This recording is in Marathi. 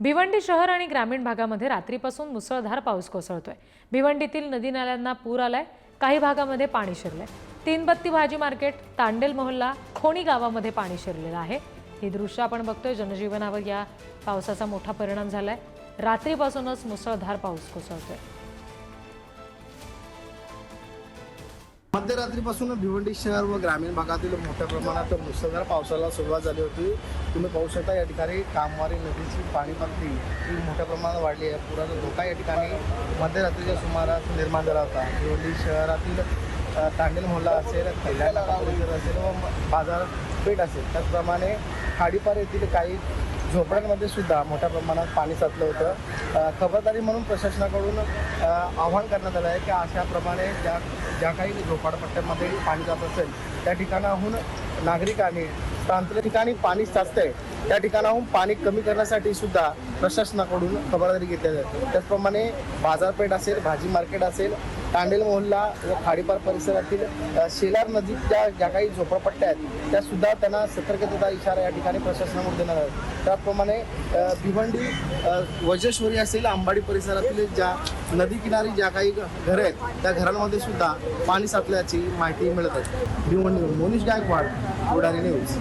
भिवंडी शहर आणि ग्रामीण भागामध्ये रात्रीपासून मुसळधार पाऊस कोसळतोय. भिवंडीतील नदी नाल्यांना पूर आलाय. काही भागामध्ये पाणी शिरलंय. तीनबत्ती भाजी मार्केट तांडेल मोहल्ला खोणी गावामध्ये पाणी शिरलेलं आहे. ही दृश्य आपण बघतोय. जनजीवनावर या पावसाचा मोठा परिणाम झालाय. रात्रीपासूनच मुसळधार पाऊस कोसळतोय. मध्यरात्रीपासून भिवंडी शहर व ग्रामीण भागातील मोठ्या प्रमाणात मुसळधार पावसाला सुरुवात झाली होती. तुम्ही पाहू शकता या ठिकाणी कामवारी नदीची पाणी पातळी ही मोठ्या प्रमाणात वाढली आहे. पुराचा धोका या ठिकाणी मध्यरात्रीच्या सुमारास निर्माण झाला होता. भिवंडी शहरातील तांडेल मोहल्ला असेल कल्याण असेल व बाजारपेठ असेल. त्याचप्रमाणे खाडीपार येथील काही झोपड्यांमध्ये सुद्धा मोठ्या प्रमाणात पाणी साचलं होतं. खबरदारी म्हणून प्रशासनाकडून आवाहन करण्यात आलं आहे की अशाप्रमाणे ज्या ज्या काही झोपडपट्ट्यांमध्ये पाणी जात असेल त्या ठिकाणाहून नागरिकांनी प्रांतीय ठिकाणी पाणी साचतंय. त्या ठिकाणाहून पाणी कमी करण्यासाठी सुद्धा प्रशासनाकडून खबरदारी घेतली जाते. त्याचप्रमाणे बाजारपेठ असेल भाजी मार्केट असेल तांडेल मोहल्ला व खाडीपार परिसरातील शेलार नदीत ज्या ज्या काही झोपडपट्ट्या आहेत त्या सुद्धा त्यांना सतर्कतेचा इशारा या ठिकाणी प्रशासनाकडून देणार आहे त्याचप्रमाणे भिवंडी वजेश्वरी असेल अंबाडी परिसरातील ज्या नदी किनारी ज्या काही घरं आहेत त्या घरांमध्ये सुद्धा पाणी साचल्याची माहिती मिळत आहे. भिवंडी मोनिश गायकवाड बुडारी न्यूज.